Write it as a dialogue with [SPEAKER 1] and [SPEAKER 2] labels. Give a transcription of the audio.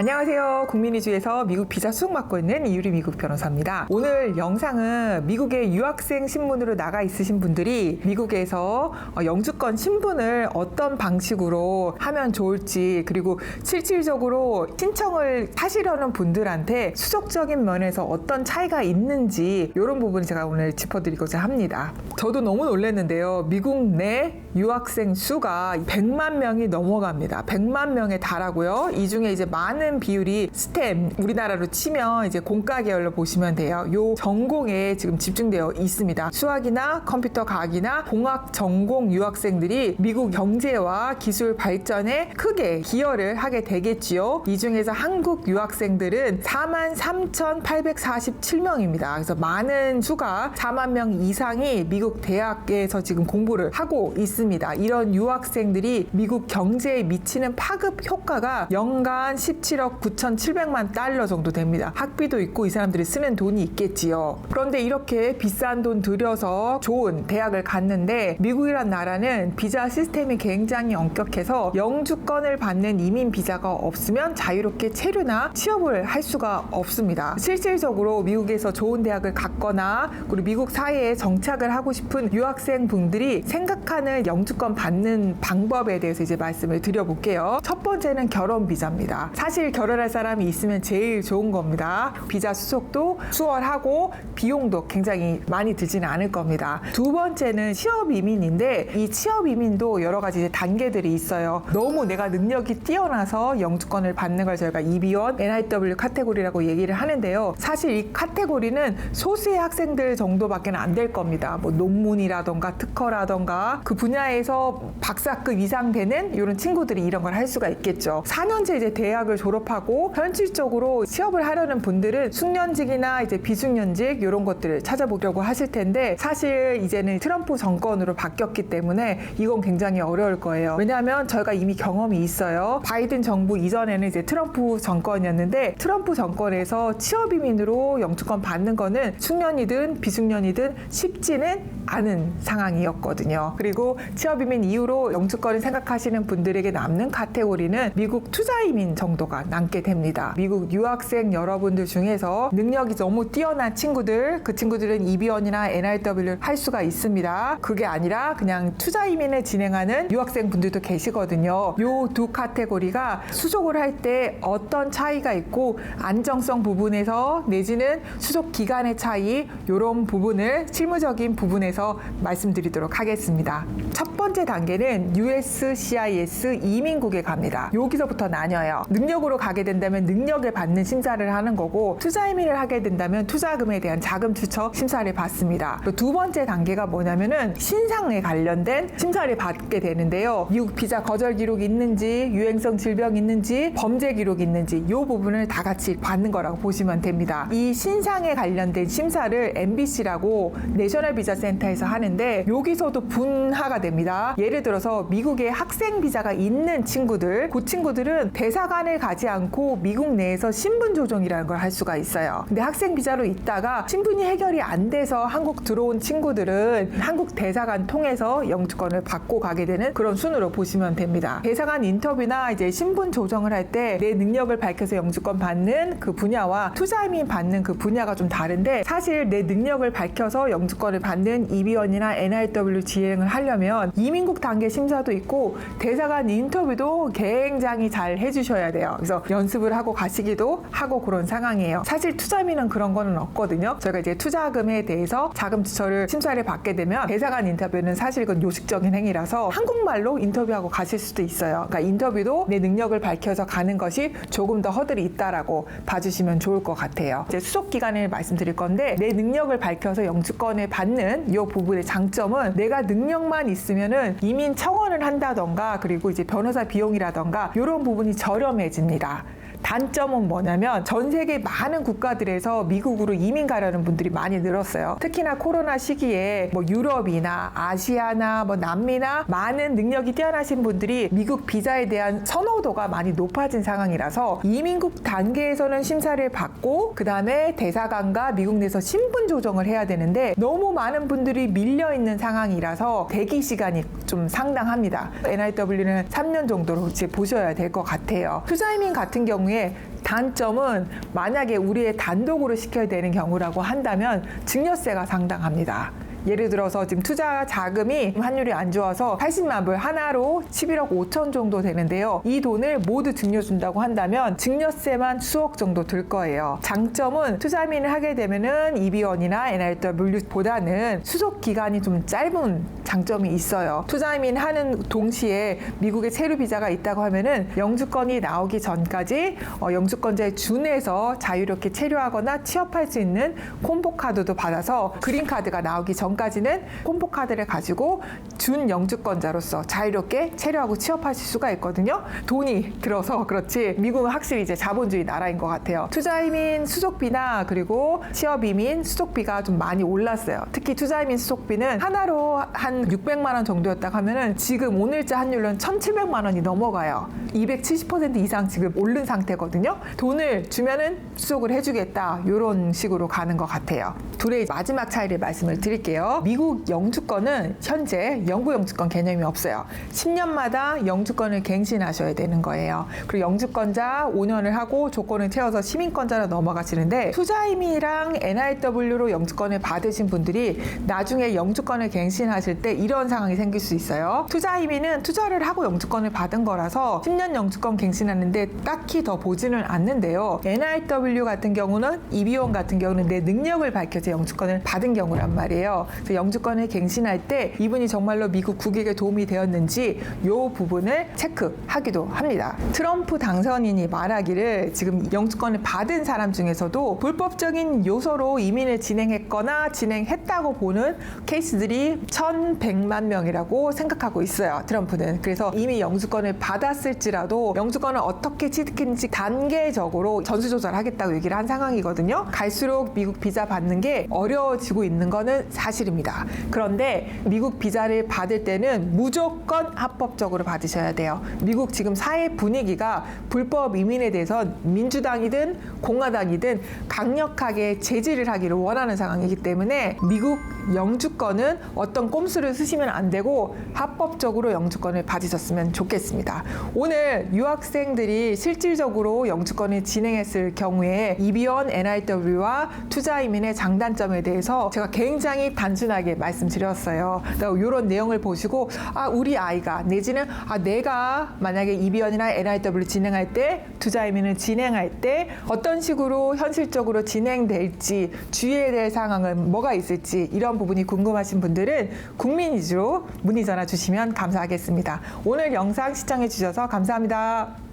[SPEAKER 1] 안녕하세요. 국민이주에서 미국 비자 수속 맡고 있는 이유리 미국 변호사입니다. 오늘 영상은 미국의 유학생 신분으로 나가 있으신 분들이 미국에서 어, 영주권 신분을 어떤 방식으로 하면 좋을지 그리고 실질적으로 신청을 하시려는 분들한테 수적적인 면에서 어떤 차이가 있는지 이런 부분 제가 오늘 짚어드리고자 합니다. 저도 너무 놀랐는데요. 미국 내 유학생 수가 100만 명이 넘어갑니다. 100만 명에 달하고요. 이 중에 이제 많은 비율이 스템, 우리나라로 치면 이제 공과 계열로 보시면 돼요. 요 전공에 지금 집중되어 있습니다. 수학이나 컴퓨터 과학이나 공학 전공 유학생들이 미국 경제와 기술 발전에 크게 기여를 하게 되겠지요. 이 중에서 한국 유학생들은 4만 3,847명입니다. 그래서 많은 수가 4만 명 이상이 미국 대학에서 지금 공부를 하고 있습니다. 이런 유학생들이 미국 경제에 미치는 파급 효과가 연간 17억 9,700만 달러 정도 됩니다. 학비도 있고 이 사람들이 쓰는 돈이 있겠지요. 그런데 이렇게 비싼 돈 들여서 좋은 대학을 갔는데 미국이란 나라는 비자 시스템이 굉장히 엄격해서 영주권을 받는 이민 비자가 없으면 자유롭게 체류나 취업을 할 수가 없습니다. 실질적으로 미국에서 좋은 대학을 갔거나 그리고 미국 사회에 정착을 하고 싶은 유학생 분들이 생각하는 영주권 받는 방법에 대해서 이제 말씀을 드려볼게요. 첫 번째는 결혼 비자입니다. 사실 결혼할 사람이 있으면 제일 좋은 겁니다. 비자 수속도 수월하고 비용도 굉장히 많이 들지는 않을 겁니다. 두 번째는 취업 이민인데 이 취업 이민도 여러 가지 단계들이 있어요. 너무 내가 능력이 뛰어나서 영주권을 받는 걸 저희가 EB1, NIW 카테고리라고 얘기를 하는데요. 사실 이 카테고리는 소수의 학생들 정도밖에 안 될 겁니다. 뭐 논문이라던가 특허라던가 그 분야에서 박사급 이상 되는 이런 친구들이 이런 걸 할 수가 있겠죠. 4년제 이제 대학을 졸업 하고 현실적으로 취업을 하려는 분들은 숙련직이나 이제 비숙련직 이런 것들을 찾아보려고 하실 텐데 사실 이제는 트럼프 정권으로 바뀌었기 때문에 이건 굉장히 어려울 거예요. 왜냐하면 저희가 이미 경험이 있어요. 바이든 정부 이전에는 이제 트럼프 정권이었는데 트럼프 정권에서 취업 이민으로 영주권 받는 거는 숙련이든 비숙련이든 쉽지는 않은 상황이었거든요. 그리고 취업 이민 이후로 영주권을 생각하시는 분들에게 남는 카테고리는 미국 투자 이민 정도가 남게 됩니다. 미국 유학생 여러분들 중에서 능력이 너무 뛰어난 친구들, 그 친구들은 EB1이나 NRW를 할 수가 있습니다. 그게 아니라 그냥 투자 이민을 진행하는 유학생 분들도 계시거든요. 요 두 카테고리가 수속을 할 때 어떤 차이가 있고 안정성 부분에서 내지는 수속 기간의 차이 이런 부분을 실무적인 부분에서 말씀드리도록 하겠습니다. 첫 번째 단계는 USCIS 이민국에 갑니다. 여기서부터 나뉘어요. 능력으로 가게 된다면 능력을 받는 심사를 하는 거고 투자 이민을 하게 된다면 투자금에 대한 자금 추적 심사를 받습니다. 두 번째 단계가 뭐냐면은 신상에 관련된 심사를 받게 되는데요. 미국 비자 거절 기록 있는지 유행성 질병 있는지 범죄 기록 있는지 이 부분을 다 같이 받는 거라고 보시면 됩니다. 이 신상에 관련된 심사를 MBC라고 내셔널 비자 센터에서 하는데 여기서도 분화가 됩니다. 예를 들어서 미국에 학생 비자가 있는 친구들, 그 친구들은 대사관을 가지 않고 미국 내에서 신분 조정이라는 걸 할 수가 있어요. 근데 학생 비자로 있다가 신분이 해결이 안 돼서 한국 들어온 친구들은 한국 대사관 통해서 영주권을 받고 가게 되는 그런 순으로 보시면 됩니다. 대사관 인터뷰나 이제 신분 조정을 할 때 내 능력을 밝혀서 영주권 받는 그 분야와 투자이민 받는 그 분야가 좀 다른데 사실 내 능력을 밝혀서 영주권을 받는 EB1이나 NRW 진행을 하려면 이민국 단계 심사도 있고 대사관 인터뷰도 굉장히 잘 해주셔야 돼요. 그래서 연습을 하고 가시기도 하고 그런 상황이에요. 사실 투자민은 그런 거는 없거든요. 저희가 이제 투자금에 대해서 자금 지처를 심사를 받게 되면 대사관 인터뷰는 사실 그건 요식적인 행위라서 한국말로 인터뷰하고 가실 수도 있어요. 그러니까 인터뷰도 내 능력을 밝혀서 가는 것이 조금 더 허들이 있다라고 봐주시면 좋을 것 같아요. 이제 수속 기간을 말씀드릴 건데 내 능력을 밝혀서 영주권을 받는 이 부분의 장점은 내가 능력만 있으면은 이민 청원을 한다던가 그리고 이제 변호사 비용이라던가 이런 부분이 저렴해집니다. God. 단점은 뭐냐면 전 세계 많은 국가들에서 미국으로 이민 가려는 분들이 많이 늘었어요. 특히나 코로나 시기에 뭐 유럽이나 아시아나 뭐 남미나 많은 능력이 뛰어나신 분들이 미국 비자에 대한 선호도가 많이 높아진 상황이라서 이민국 단계에서는 심사를 받고 그 다음에 대사관과 미국 내에서 신분 조정을 해야 되는데 너무 많은 분들이 밀려 있는 상황이라서 대기 시간이 좀 상당합니다. NIW는 3년 정도로 이제 보셔야 될 것 같아요. 투자이민 같은 경우에 단점은 만약에 우리의 단독으로 시켜야 되는 경우라고 한다면 증여세가 상당합니다. 예를 들어서 지금 투자 자금이 환율이 안 좋아서 80만 불 하나로 11억 5천 정도 되는데요. 이 돈을 모두 증여준다고 한다면 증여세만 수억 정도 들 거예요. 장점은 투자민을 하게 되면은 EB1이나 NRW보다는 수속 기간이 좀 짧은 장점이 있어요. 투자민 하는 동시에 미국의 체류 비자가 있다고 하면은 영주권이 나오기 전까지 어, 영주권자에 준해서 자유롭게 체류하거나 취업할 수 있는 콤보 카드도 받아서 그린 카드가 나오기 전 까지는 콤보 카드를 가지고 준 영주권자로서 자유롭게 체류하고 취업하실 수가 있거든요. 돈이 들어서 그렇지 미국은 확실히 이제 자본주의 나라인 것 같아요. 투자이민 수속비나 그리고 취업이민 수속비가 좀 많이 올랐어요. 특히 투자이민 수속비는 하나로 한 600만 원 정도였다 하면은 지금 오늘자 환율로는 1,700만 원이 넘어가요. 270% 이상 지금 오른 상태거든요. 돈을 주면은 수속을 해주겠다. 이런 식으로 가는 것 같아요. 둘의 마지막 차이를 말씀을 드릴게요. 미국 영주권은 현재 영구 영주권 개념이 없어요. 10년마다 영주권을 갱신하셔야 되는 거예요. 그리고 영주권자 5년을 하고 조건을 채워서 시민권자로 넘어가시는데 투자임이랑 NIW로 영주권을 받으신 분들이 나중에 영주권을 갱신하실 때 이런 상황이 생길 수 있어요. 투자임이는 투자를 하고 영주권을 받은 거라서 10년 영주권 갱신하는데 딱히 더 보지는 않는데요. NIW 같은 경우는 이비원 같은 경우는 내 능력을 밝혀서 영주권을 받은 경우란 말이에요. 그래서 영주권을 갱신할 때 이분이 정말로 미국 국익에 도움이 되었는지 이 부분을 체크하기도 합니다. 트럼프 당선인이 말하기를 지금 영주권을 받은 사람 중에서도 불법적인 요소로 이민을 진행했거나 진행했다고 보는 케이스들이 1,100만 명이라고 생각하고 있어요. 트럼프는. 그래서 이미 영주권을 받았을지라도 영주권을 어떻게 취득했는지 단계적으로 전수조사를 하겠다고 얘기를 한 상황이거든요. 갈수록 미국 비자 받는 게 어려워지고 있는 거는 사실 입니다. 그런데 미국 비자를 받을 때는 무조건 합법적으로 받으셔야 돼요. 미국 지금 사회 분위기가 불법 이민에 대해서 민주당이든 공화당이든 강력하게 제지를 하기를 원하는 상황이기 때문에 미국 영주권은 어떤 꼼수를 쓰시면 안 되고 합법적으로 영주권을 받으셨으면 좋겠습니다. 오늘 유학생들이 실질적으로 영주권을 진행했을 경우에 이비원 NIW와 투자 이민의 장단점에 대해서 제가 굉장히 단 순하게 말씀드렸어요. 이런 내용을 보시고 아 우리 아이가 내지는 아 내가 만약에 이비원이나 NIW 진행할 때 투자 이민을 진행할 때 어떤 식으로 현실적으로 진행될지 주의해야 될 상황은 뭐가 있을지 이런 부분이 궁금하신 분들은 국민 위주로 문의 전화 주시면 감사하겠습니다. 오늘 영상 시청해 주셔서 감사합니다.